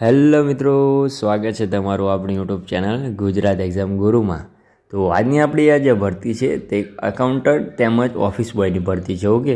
Hello મિત્રો, સ્વાગત છે તમારું આપણી યુટ્યુબ ચેનલ ગુજરાત એક્ઝામ ગુરુમાં. તો આજની આપણી આ જે ભરતી છે, તે એકાઉન્ટન્ટ તેમજ ઓફિસ બોયની ભરતી છે ઓકે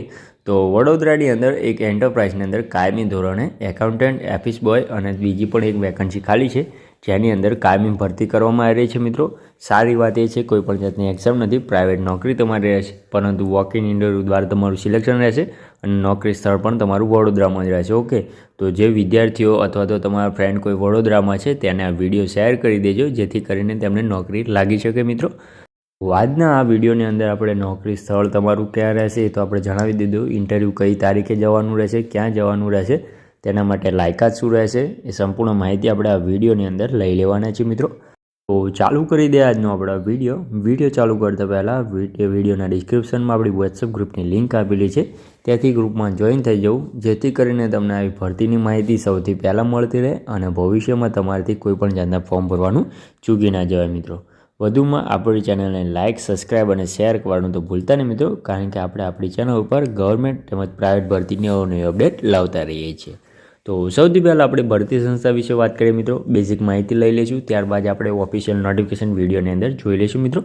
તો વડોદરાની અંદર એક એન્ટરપ્રાઇઝની અંદર કાયમી ધોરણે એકાઉન્ટન્ટ ઓફિસ બોય અને બીજી પણ એક વેકન્સી ખાલી છે, જેની અંદર કાયમી ભરતી કરવામાં આવી રહી છે મિત્રો. સારી વાત એ છે, કોઈ પણ જાતની એક્ઝામ નથી પ્રાઇવેટ નોકરી તમારી રહેશે. પરંતુ વોક ઇન ઇન્ટરવ્યૂ દ્વારા તમારું સિલેક્શન રહેશે અને નોકરી સ્થળ પણ તમારું વડોદરામાં જ રહેશે ઓકે તો જે વિદ્યાર્થીઓ અથવા તો તમારા ફ્રેન્ડ કોઈ વડોદરામાં છે, તેને આ વીડિયો શેર કરી દેજો, જેથી કરીને તેમને નોકરી લાગી શકે, મિત્રો. આજના આ વિડીયોની અંદર આપણે નોકરી સ્થળ તમારું ક્યાં રહેશે એ તો આપણે જણાવી દીધું. ઇન્ટરવ્યૂ કઈ તારીખે જવાનું રહેશે, ક્યાં જવાનું રહેશે, તેના માટે લાયકાત શું રહેશે એ સંપૂર્ણ માહિતી આપણે આ વિડીયોની અંદર લઈ લેવાના છીએ મિત્રો. તો ચાલુ કરી દે આજનો આપણો વીડિયો. વીડિયો ચાલુ કરતા પહેલાં વિડીયોના ડિસ્ક્રિપ્શનમાં આપણી વોટ્સઅપ ગ્રુપની લિંક આપેલી છે. ત્યાંથી ગ્રુપમાં જોઈન થઈ જવું. જેથી કરીને તમને આવી ભરતીની માહિતી સૌથી પહેલાં મળતી રહે અને ભવિષ્યમાં તમારાથી કોઈપણ જાતના ફોર્મ ભરવાનું ચૂકી ના જવાય મિત્રો. વધુમાં આપણી ચેનલને લાઇક સબસ્ક્રાઈબ અને શેર કરવાનું તો ભૂલતા નહીં મિત્રો, કારણ કે આપણે આપણી ચેનલ ઉપર ગવર્મેન્ટ તેમજ પ્રાઇવેટ ભરતીની અપડેટ લાવતા રહીએ છીએ. તો સૌથી પહેલાં આપણે ભરતી સંસ્થા વિશે વાત કરીએ મિત્રો બેઝિક માહિતી લઈ લઈશું, ત્યારબાદ આપણે ઓફિશિયલ નોટિફિકેશન વિડીયોની અંદર જોઈ લઈશું મિત્રો.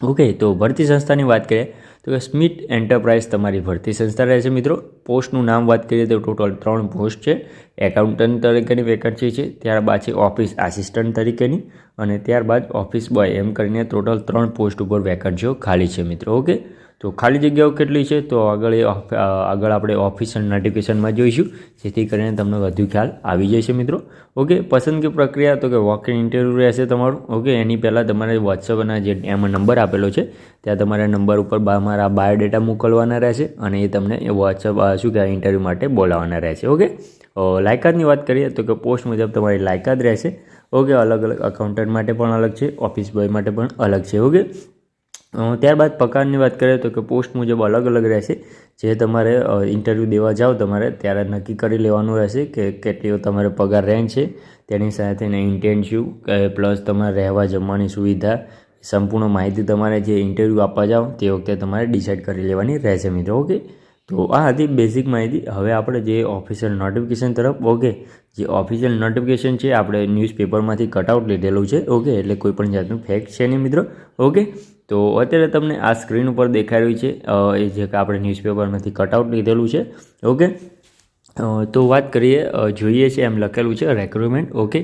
ઓકે, તો ભરતી સંસ્થાની વાત કરીએ તો કે સ્મિટ એન્ટરપ્રાઇઝ તમારી ભરતી સંસ્થા રહે છે મિત્રો. પોસ્ટનું નામ વાત કરીએ તો ટોટલ ત્રણ પોસ્ટ છે. એકાઉન્ટન્ટ તરીકેની વેકન્સી છે, ત્યારબાદ છે ઓફિસ આસિસ્ટન્ટ તરીકેની અને ત્યારબાદ ઓફિસ બોય એમ કરીને ટોટલ ત્રણ પોસ્ટ ઉપર વેકન્સીઓ ખાલી છે મિત્રો, ઓકે? તો ખાલી જગ્યાઓ કેટલી છે? તો આગળ એ આગળ આપણે ઓફિસ એન્ડ નોટિફિકેશનમાં જોઈશું. જેથી કરીને તમને વધુ ખ્યાલ આવી જશે મિત્રો. ઓકે પસંદગી પ્રક્રિયા તો કે વોક ઇન ઇન્ટરવ્યૂ રહેશે તમારું. ઓકે, એની પહેલાં તમારે વોટ્સઅપના જે એમાં નંબર આપેલો છે, ત્યાં તમારે નંબર ઉપર મારા બાયોડેટા મોકલવાના રહેશે અને એ તમને વોટ્સઅપ શું કહેવાય ઇન્ટરવ્યૂ માટે બોલાવવાના રહેશે. ઓકે? લાયકાતની વાત કરીએ તો કે પોસ્ટ મુજબ તમારી લાયકાત રહેશે. ઓકે અલગ અલગ અકાઉન્ટન્ટ માટે પણ અલગ છે ઓફિસ બોય માટે પણ અલગ છે. ઓકે? ત્યારબાદ પગારની વાત કરીએ તો કે પોસ્ટ મુજબ અલગ અલગ રહેશે. જે તમારે ઇન્ટરવ્યૂ દેવા જાઓ તમારે, ત્યારે નક્કી કરી લેવાનું રહેશે કે કેટલીઓ તમારે પગાર રેન્જ છે. તેની સાથે ઇન્ટેન્સિવ પ્લસ તમારે રહેવા જમવાની સુવિધા, સંપૂર્ણ માહિતી તમારે જે ઇન્ટરવ્યૂ આપવા જાઓ તે વખતે તમારે ડિસાઇડ કરી લેવાની રહેશે મિત્રો ઓકે તો આ હતી બેઝિક માહિતી. હવે આપણે જે ઓફિશિયલ નોટિફિકેશન તરફ ઓકે જે ઓફિશિયલ નોટિફિકેશન છે, આપણે ન્યૂઝપેપરમાંથી કટઆઉટ લીધેલું છે ઓકે એટલે કોઈ પણ જાતનું ફેક્ટ છે નહીં મિત્રો ઓકે તો અત્યારે તમને આ સ્ક્રીન ઉપર દેખાઈ રહ્યું છે એ જે આપણે ન્યૂઝપેપરમાંથી કટઆઉટ લીધેલું છે ઓકે તો વાત કરીએ જોઈએ છે એમ લખેલું છે રેક્રુટમેન્ટ ઓકે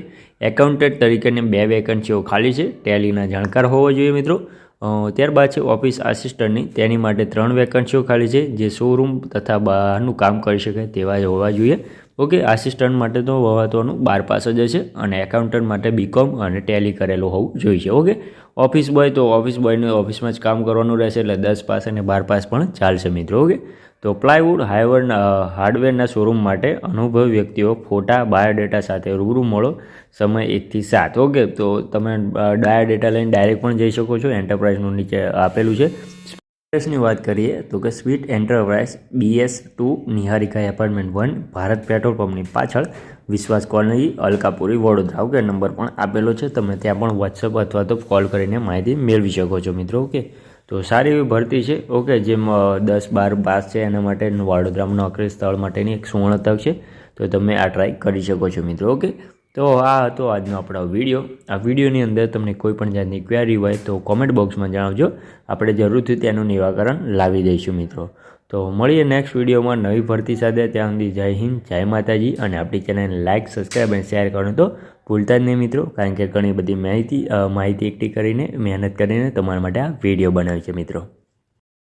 એકાઉન્ટન્ટ તરીકેની બે વેકન્સીઓ ખાલી છે ટેલીના જાણકાર હોવો જોઈએ મિત્રો. ત્યારબાદ છે ઓફિસ આસિસ્ટન્ટની. તેની માટે ત્રણ વેકન્સીઓ ખાલી છે, જે શોરૂમ તથા બહારનું કામ કરી શકે તેવા હોવા જોઈએ. ઓકે, આસિસ્ટન્ટ માટે તો વવાતોનું બાર પાસ જ છે અને એકાઉન્ટન્ટ માટે બીકોમ અને ટેલી કરેલું હોવું જોઈએ ઓકે? ઓફિસ બોય તો ઓફિસ બોયને ઓફિસમાં જ કામ કરવાનું રહેશે એટલે દસ પાસ અને બાર પાસ પણ ચાલશે મિત્રો, ઓકે? તો પ્લાયવુડ હાઈવર હાર્ડવેરના શોરૂમ માટે અનુભવી વ્યક્તિઓ ફોટા, બાયોડેટા સાથે રૂબરૂ મળો સમય એકથી સાત, ઓકે? તો તમે બાયોડેટા લઈને ડાયરેક્ટ પણ જઈ શકો છો. એન્ટરપ્રાઇઝનું નીચે આપેલું છે. એડ્રેસની વાત કરીએ તો કે sweet enterprise BS two Niharika apartment one, Bharat petrol પંપની પાછળ Vishwas colony, Alkapuri, Vadodara okay, number પણ આપેલો છે. તમે ત્યાં પણ વોટ્સઅપ અથવા તો કોલ કરીને માહિતી મેળવી શકો છો મિત્રો, ઓકે? તો સારી એવી ભરતી છે, ઓકે, જેમ દસ, બાર પાસ છે એના માટે, વડોદરામાં નોકરી સ્થળ માટેની એક સુવર્ણ તક છે. તો તમે આ ટ્રાય કરી શકો છો મિત્રો, ઓકે? તો આ હતો આજનો આપણો વીડિયો. આ વિડીયોની અંદર તમને કોઈ પણ જાતની ક્વેરી હોય તો કોમેન્ટ બોક્સમાં જણાવજો. આપણે જરૂરથી તેનું નિરાકરણ લાવી દઈશું મિત્રો. તો મળીએ નેક્સ્ટ વિડીયોમાં નવી ભરતી સાથે. ત્યાં સુધી જય હિન્દ, જય માતાજી અને આપણી ચેનલને લાઇક સબસ્ક્રાઈબ અને શેર કરવાનું તો ભૂલતા જ નહીં મિત્રો. કારણ કે ઘણી બધી માહિતી માહિતી એકઠી કરીને, મહેનત કરીને તમારા માટે આ વીડિયો બનાવ્યો છે મિત્રો.